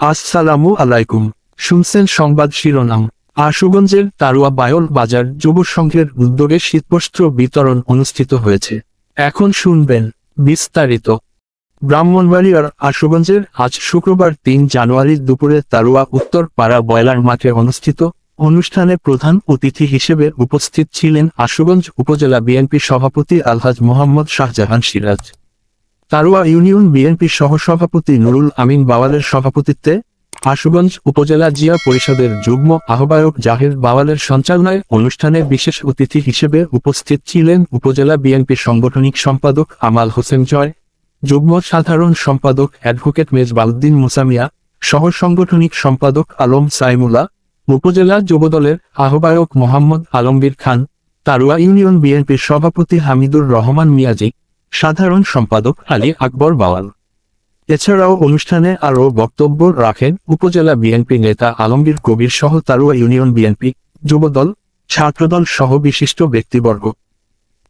আসসালামু আলাইকুম। শুনছেন সংবাদ শিরোনাম। আশুগঞ্জের তারুয়া বায়ল বাজার যুব সংঘের উদ্যোগে শীতবস্ত্র বিতরণ অনুষ্ঠিত হয়েছে। এখন শুনবেন বিস্তারিত। ব্রাহ্মণবাড়িয়ার আশুগঞ্জের আজ শুক্রবার তিন জানুয়ারি দুপুরে তারুয়া উত্তর পাড়া বয়লার মাঠে অনুষ্ঠিত অনুষ্ঠানে প্রধান অতিথি হিসেবে উপস্থিত ছিলেন আশুগঞ্জ উপজেলা বিএনপি সভাপতি আলহাজ মোহাম্মদ শাহজাহান সিরাজ। তারুয়া ইউনিয়ন বিএনপি সহসভাপতি নুরুল আমিন বাওয়ালের সভাপতিত্বে আশুগঞ্জ উপজেলা জিয়া পরিষদের যুগ্ম আহ্বায়ক জাহির বাওয়ালের সঞ্চালনায় অনুষ্ঠানে বিশেষ অতিথি হিসেবে উপস্থিত ছিলেন উপজেলা বিএনপি সাংগঠনিক সম্পাদক আমাল হোসেন জয়, যুগ্ম সাধারণ সম্পাদক অ্যাডভোকেট মেজবাউদ্দিন মুসামিয়া সহ সাংগঠনিক সম্পাদক আলম সাইমুলা উপজেলা যুবদলের আহ্বায়ক মোহাম্মদ আলমবীর খান, তারুয়া ইউনিয়ন বিএনপির সভাপতি হামিদুর রহমান মিয়াজি সাধারণ সম্পাদক আলী আকবর বাওয়াল। এছাড়াও অনুষ্ঠানে আরও বক্তব্য রাখেন উপজেলা বিএনপি নেতা আলমগীর কবির সহ তারুয়া ইউনিয়ন বিএনপি, যুবদল, ছাত্রদল সহ বিশিষ্ট ব্যক্তিবর্গ।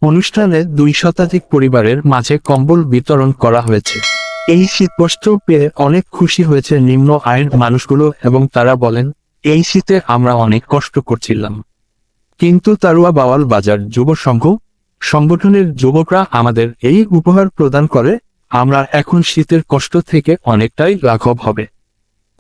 অনুষ্ঠানে দুই শতাধিক পরিবারের মাঝে কম্বল বিতরণ করা হয়েছে। এই শীতবস্ত্র পেয়ে অনেক খুশি হয়েছে নিম্ন আয়ের মানুষগুলো এবং তারা বলেন, এই শীতে আমরা অনেক কষ্ট করছিলাম। কিন্তু তারুয়া বাওয়াল বাজার যুব সংঘ সংগঠনের যুবকরা আমাদের এই উপহার প্রদান করে, আমরা এখন শীতের কষ্ট থেকে অনেকটাই লাঘব হবে।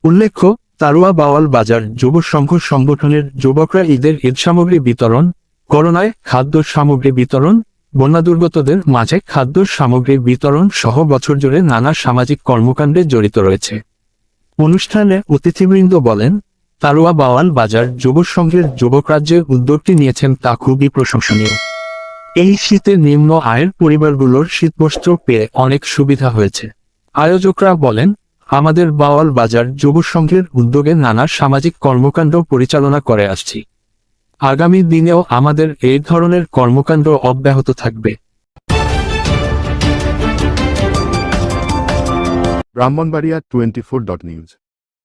উল্লেখ্য, তারুয়া বাওয়াল বাজার যুব সংঘ সংগঠনের যুবকরা ঈদের ঈদ সামগ্রী বিতরণ, করোনায় খাদ্য সামগ্রী বিতরণ, বন্যা দুর্গতদের মাঝে খাদ্য সামগ্রী বিতরণ সহ বছর জুড়ে নানা সামাজিক কর্মকাণ্ডে জড়িত রয়েছে। অনুষ্ঠানে অতিথিবৃন্দ বলেন, তারুয়া বাওয়াল বাজার যুব সংঘের যুবক রাজ্যে উদ্যোগটি নিয়েছেন তা খুবই প্রশংসনীয়। এই শীতে নিম্ন আয়ের পরিবারগুলোর শীতবস্ত্র পেয়ে অনেক সুবিধা হয়েছে। আয়োজকরা বলেন, আমাদের বাওয়াল বাজার যুব সংঘের উদ্যোগে নানা সামাজিক কর্মকাণ্ড পরিচালনা করে আসছি। আগামী দিনেও আমাদের এই ধরনের কর্মকাণ্ড অব্যাহত থাকবে। Brahmanbaria twenty four dot news